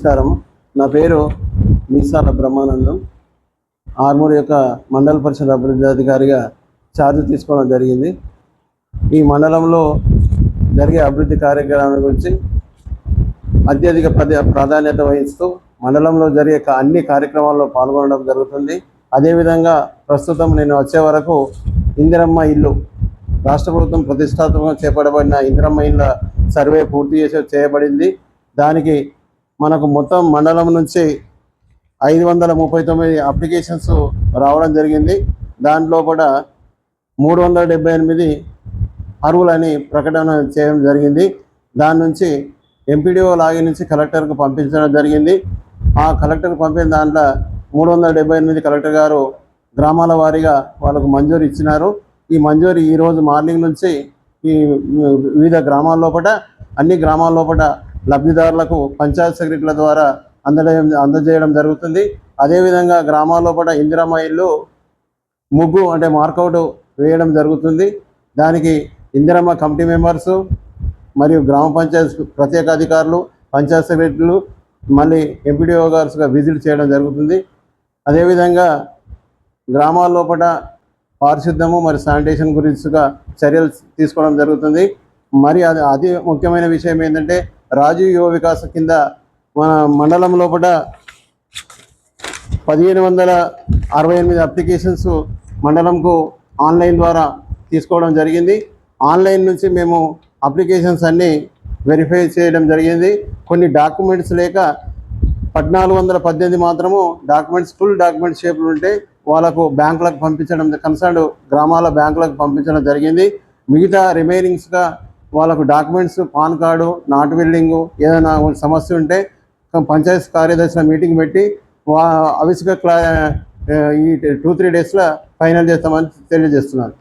నమస్కారం. నా పేరు మీసాల బ్రహ్మానందం. ఆర్మూర్ యొక్క మండల పరిషత్ అభివృద్ధి అధికారిగా ఛార్జ్ తీసుకోవడం జరిగింది. ఈ మండలంలో జరిగే అభివృద్ధి కార్యక్రమాల గురించి అత్యధిక ప్రాధాన్యత వహిస్తూ మండలంలో జరిగే అన్ని కార్యక్రమాల్లో పాల్గొనడం జరుగుతుంది. అదేవిధంగా ప్రస్తుతం నేను వచ్చే వరకు ఇందిరమ్మ ఇల్లు రాష్ట్ర ప్రభుత్వం ప్రతిష్టాత్మకంగా చేపట్టబడిన ఇందిరమ్మ ఇళ్ళ సర్వే పూర్తి చేసి చేయబడింది. దానికి మనకు మొత్తం మండలం నుంచి ఐదు వందల ముప్పై తొమ్మిది అప్లికేషన్స్ రావడం జరిగింది. దాంట్లో కూడా మూడు వందల డెబ్బై ఎనిమిది అర్హులని ప్రకటన చేయడం జరిగింది. దాని నుంచి ఎంపీడీఓ లాగిన్ నుంచి కలెక్టర్కు పంపించడం జరిగింది. ఆ కలెక్టర్కు పంపిన దాంట్లో మూడు వందల డెబ్బై ఎనిమిది కలెక్టర్ గారు గ్రామాల వారీగా వాళ్ళకు మంజూరు ఇచ్చినారు. ఈ మంజూరు ఈరోజు మార్నింగ్ నుంచి ఈ వివిధ గ్రామాల లోపల అన్ని గ్రామాల లోపల లబ్ధిదారులకు పంచాయత్ సెక్రటరీల ద్వారా అందడం అందజేయడం జరుగుతుంది. అదేవిధంగా గ్రామాల్లో కూడా ఇందిరమ్మ ఇల్లు ముగ్గు అంటే మార్కౌట్ వేయడం జరుగుతుంది. దానికి ఇందిరమ్మ కమిటీ మెంబర్స్ మరియు గ్రామ పంచాయత్ ప్రత్యేక అధికారులు పంచాయత్ సెక్రటరీలు మళ్ళీ ఎంపీడీఓ గారుగా విజిట్ చేయడం జరుగుతుంది. అదేవిధంగా గ్రామాల లోపల పారిశుద్ధ్యము మరి శానిటేషన్ గురించిగా చర్యలు తీసుకోవడం జరుగుతుంది. మరి అది అతి ముఖ్యమైన విషయం ఏంటంటే రాజీవ్ యువ వికాసం కింద మన మండలం లోపల పదిహేను వందల అరవై ఎనిమిది అప్లికేషన్స్ మండలంకు ఆన్లైన్ ద్వారా తీసుకోవడం జరిగింది. ఆన్లైన్ నుంచి మేము అప్లికేషన్స్ అన్నీ వెరిఫై చేయడం జరిగింది. కొన్ని డాక్యుమెంట్స్ లేక పద్నాలుగు వందల పద్దెనిమిది మాత్రము డాక్యుమెంట్స్ ఫుల్ డాక్యుమెంట్స్ షేపులు ఉంటే వాళ్ళకు బ్యాంకులకు పంపించడం కన్సర్న్ గ్రామాల బ్యాంకులకు పంపించడం జరిగింది. మిగతా రిమైనింగ్స్గా వాళ్ళకు documents PAN card not building ఏదైనా సమస్య ఉంటే పంచాయత్ కార్యదర్శి మీటింగ్ పెట్టి వా అవిసుగా క్లా ఈ టూ త్రీ డేస్లో ఫైనల్ చేస్తామని తెలియజేస్తున్నారు.